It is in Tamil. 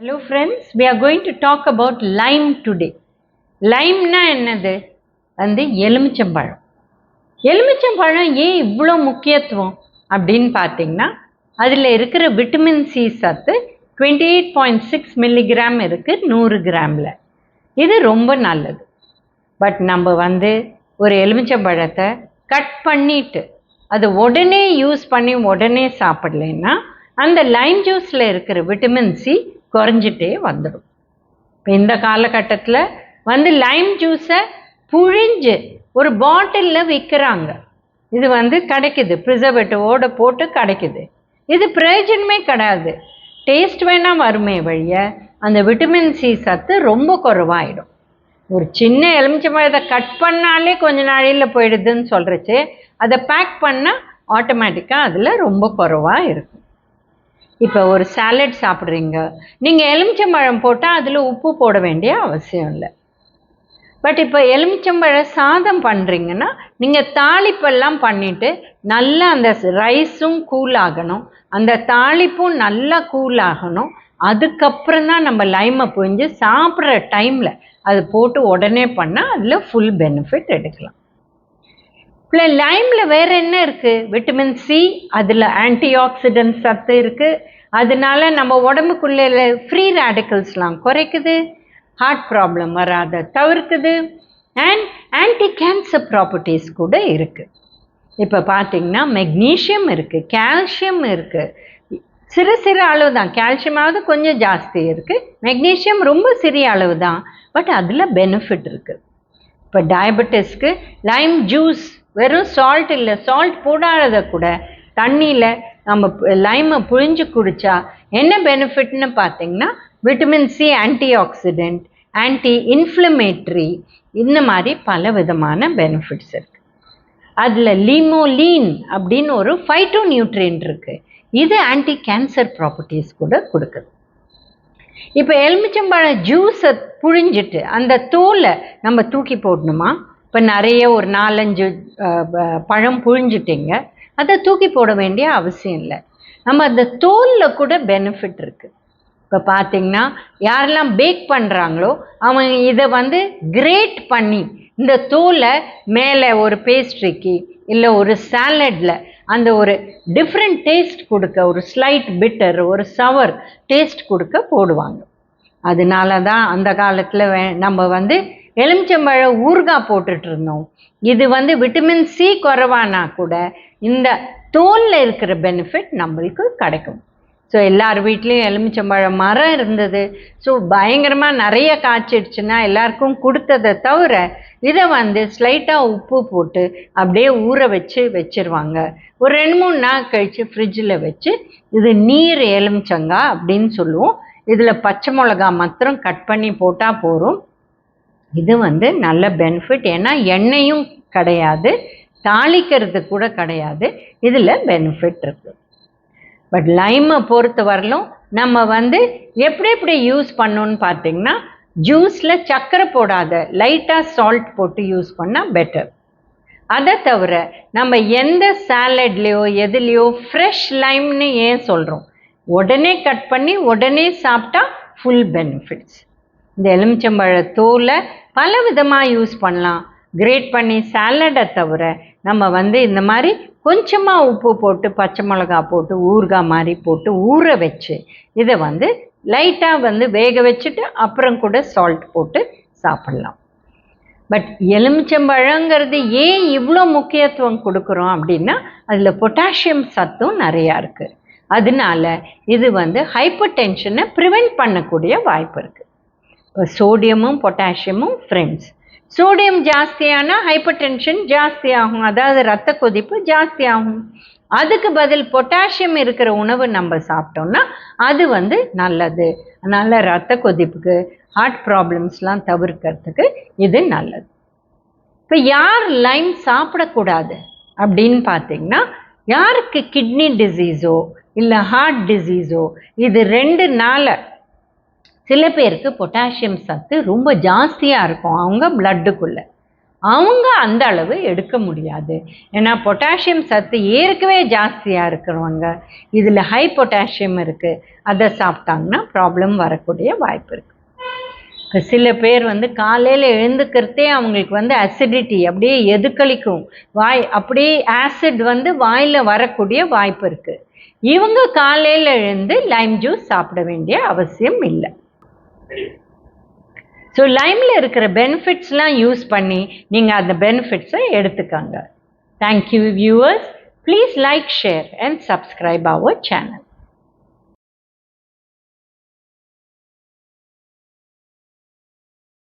Hello friends we are going to talk about lime today லைம்னா என்னது? வந்து எலுமிச்சம்பழம். எலுமிச்சம்பழம் ஏன் இவ்வளோ முக்கியத்துவம் அப்படின்னு பார்த்தீங்கன்னா அதில் இருக்கிற விட்டமின் சி சத்து twenty eight point six milligram இருக்குது நூறு கிராமில். இது ரொம்ப நல்லது. பட் நம்ம வந்து ஒரு எலுமிச்சம்பழத்தை கட் பண்ணிட்டு அது உடனே யூஸ் பண்ணி உடனே சாப்பிட்லன்னா அந்த லைம் ஜூஸில் இருக்கிற விட்டமின் சி குறைஞ்சிட்டே வந்துடும். இப்போ இந்த காலகட்டத்தில் வந்து லைம் ஜூஸை புழிஞ்சு ஒரு பாட்டிலில் விற்கிறாங்க இது வந்து கிடைக்குது. ப்ரிசர்வேட்டிவோட போட்டு கிடைக்குது. இது பிரயோஜனமே கிடையாது. டேஸ்ட் வேணால் வருமே வழிய அந்த விட்டமின் சி சத்து ரொம்ப குறைவாயிடும். ஒரு சின்ன எலுமிச்சம்பழத்தை கட் பண்ணாலே கொஞ்ச நாளையில் போயிடுதுன்னு சொல்கிறச்சு அதை பேக் பண்ணால் ஆட்டோமேட்டிக்காக அதில் ரொம்ப குறைவாக இருக்கும். இப்போ ஒரு சாலட் சாப்பிட்றீங்க. நீங்கள் எலுமிச்சம்பழம் போட்டால் அதில் உப்பு போட வேண்டிய அவசியம் இல்லை. பட் இப்போ எலுமிச்சம்பழ சாதம் பண்ணுறீங்கன்னா நீங்கள் தாளிப்பெல்லாம் பண்ணிவிட்டு நல்லா அந்த ரைஸும் கூல் ஆகணும். அந்த தாளிப்பும் நல்லா கூல் ஆகணும். அதுக்கப்புறம் தான் நம்ம லைமை புரிஞ்சு சாப்பிட்ற டைமில் அது போட்டு உடனே பண்ணால் அதில் ஃபுல் பெனிஃபிட் எடுக்கலாம். இல்லை லைமில் வேறு என்ன இருக்குது விட்டமின் சி அதில் ஆன்டி ஆக்சிடென்ட் சத்து இருக்குது அதனால நம்ம உடம்புக்குள்ளே ஃப்ரீ ரேடிக்கல்ஸ்லாம் குறைக்குது ஹார்ட் ப்ராப்ளம் வராத தவிர்க்குது அண்ட் ஆன்டி கேன்சர் ப்ராப்பர்ட்டிஸ் கூட இருக்குது இப்போ பார்த்தீங்கன்னா மெக்னீஷியம் இருக்குது கால்சியம் இருக்குது சிறு சிறு அளவு தான் கால்சியமாவது கொஞ்சம் ஜாஸ்தி இருக்குது மெக்னீஷியம் ரொம்ப சிறிய அளவு தான் பட் அதில் பெனிஃபிட் இருக்குது இப்போ டயபெட்டிஸ்க்கு லைம் ஜூஸ் வெறும் சால்ட் இல்லை சால்ட் போடாத கூட தண்ணியில் நம்ம லைமை புழிஞ்சு குடித்தா என்ன பெனிஃபிட்னு பார்த்தீங்கன்னா vitamin C antioxidant anti inflammatory இந்த மாதிரி பல விதமான பெனிஃபிட்ஸ் இருக்குது அதில் லீமோலீன் அப்படின்னு ஒரு ஃபைட்டோ நியூட்ரியன்ட் இருக்குது இது ஆன்டி கேன்சர் ப்ராப்பர்ட்டிஸ் கூட கொடுக்குது. இப்போ எலுமிச்சம்பழம் ஜூஸை புழிஞ்சிட்டு அந்த தோலை நம்ம தூக்கி போடணுமா? இப்போ நிறைய ஒரு நாலஞ்சு பழம் புழிஞ்சிட்டிங்க. அதை தூக்கி போட வேண்டிய அவசியம் இல்லை. நம்ம அந்த தோலில் கூட பெனிஃபிட் இருக்குது இப்போ பார்த்தீங்கன்னா யாரெல்லாம் பேக் பண்ணுறாங்களோ அவங்க இதை வந்து கிரேட் பண்ணி இந்த தோலை மேலே ஒரு பேஸ்ட்ரிக்கு இல்லை ஒரு சாலடில் அந்த ஒரு டிஃப்ரெண்ட் டேஸ்ட் கொடுக்க ஒரு ஸ்லைட் பிட்டர் ஒரு சவர் டேஸ்ட் கொடுக்க போடுவாங்க. அதனால தான் அந்த காலத்தில் வே நம்ம வந்து எலுமிச்சம்பழ ஊறுகாய் போட்டுட்டு இருந்தோம். இது வந்து விட்டமின் சி குறைவானா கூட இந்த தோலில் இருக்கிற பெனிஃபிட் நம்மளுக்கு கிடைக்கும். ஸோ எல்லார் வீட்லேயும் எலுமிச்சம்பழம் மரம் இருந்தது. ஸோ பயங்கரமாக நிறைய காய்ச்சிடுச்சுன்னா எல்லாருக்கும் கொடுத்ததை தவிர இதை வந்து ஸ்லைட்டாக உப்பு போட்டு அப்படியே ஊற வச்சு வச்சுருவாங்க. ஒரு ரெண்டு மூணு நாள் கழித்து ஃப்ரிட்ஜில் வச்சு இது நீர் எலுமிச்சங்கா அப்படின்னு சொல்லுவோம். இதில் பச்சை மிளகா மாத்திரம் கட் பண்ணி போட்டால் போகும் இது வந்து நல்ல பெனிஃபிட் ஏன்னா எண்ணெயும் கிடையாது. தாளிக்கிறது கூட கிடையாது. இதில் பெனிஃபிட் இருக்குது பட் லைமை பொறுத்த வரலும் நம்ம வந்து எப்படி எப்படி யூஸ் பண்ணணும்னு பார்த்தீங்கன்னா ஜூஸில் சர்க்கரை போடாத லைட்டாக சால்ட் போட்டு யூஸ் பண்ணால் பெட்டர் அதை தவிர நம்ம எந்த சாலட்லேயோ எதுலேயோ ஃப்ரெஷ் லைம்னு ஏன் சொல்கிறோம் உடனே கட் பண்ணி உடனே சாப்பிட்டா ஃபுல் பெனிஃபிட்ஸ் இந்த எலுமிச்சம்பழ தோலை பல விதமாக யூஸ் பண்ணலாம். கிரேட் பண்ணி சாலடை தவிர நம்ம வந்து இந்த மாதிரி கொஞ்சமாக உப்பு போட்டு பச்சை மிளகா போட்டு ஊறுகாய் மாதிரி போட்டு ஊற வச்சு இதை வந்து லைட்டாக வந்து வேக வச்சுட்டு அப்புறம் கூட சால்ட் போட்டு சாப்பிட்லாம். பட் எலுமிச்சம்பழங்கிறது ஏன் இவ்வளோ முக்கியத்துவம் கொடுக்குறோம் அப்படின்னா அதில் பொட்டாசியம் சத்தும் நிறையா இருக்குது அதனால இது வந்து ஹைப்பர் டென்ஷனை ப்ரிவெண்ட் பண்ணக்கூடிய வாய்ப்பு இருக்குது இப்போ சோடியமும் பொட்டாசியமும் ஃப்ரெண்ட்ஸ் சோடியம் ஜாஸ்தியானால் ஹைப்பர் டென்ஷன் ஜாஸ்தி ஆகும் அதாவது ரத்த கொதிப்பு ஜாஸ்தி ஆகும் அதுக்கு பதில் பொட்டாசியம் இருக்கிற உணவு நம்ம சாப்பிட்டோம்னா அது வந்து நல்லது. அதனால் ரத்த கொதிப்புக்கு ஹார்ட் ப்ராப்ளம்ஸ்லாம் தவிர்க்கிறதுக்கு இது நல்லது. இப்போ யார் லைம் சாப்பிடக்கூடாது அப்படின்னு பார்த்தீங்கன்னா யாருக்கு கிட்னி டிசீஸோ இல்லை ஹார்ட் டிசீஸோ இது ரெண்டு நாளை சில பேருக்கு பொட்டாசியம் சத்து ரொம்ப ஜாஸ்தியாக இருக்கும். அவங்க பிளட்டுக்குள்ளே அவங்க அந்த அளவு எடுக்க முடியாது. ஏன்னா பொட்டாசியம் சத்து ஏற்கவே ஜாஸ்தியாக இருக்கிறவங்க இதில் ஹை பொட்டாசியம் இருக்குது அதை சாப்பிட்டாங்கன்னா ப்ராப்ளம் வரக்கூடிய வாய்ப்பு இருக்குது இப்போ சில பேர் வந்து காலையில் எழுந்துக்கிறதே அவங்களுக்கு வந்து அசிடிட்டி அப்படியே எதுக்களிக்கும் வாய் அப்படியே ஆசிட் வந்து வாயில் வரக்கூடிய வாய்ப்பு இருக்குது இவங்க காலையில் எழுந்து லைம் ஜூஸ் சாப்பிட வேண்டிய அவசியம் இல்லை. ஸோ லைமில் இருக்கிற பெனிஃபிட்ஸ்லாம் யூஸ் பண்ணி நீங்கள் அந்த பெனிஃபிட்ஸை எடுத்துக்கோங்க. Thank you viewers please like share and subscribe our channel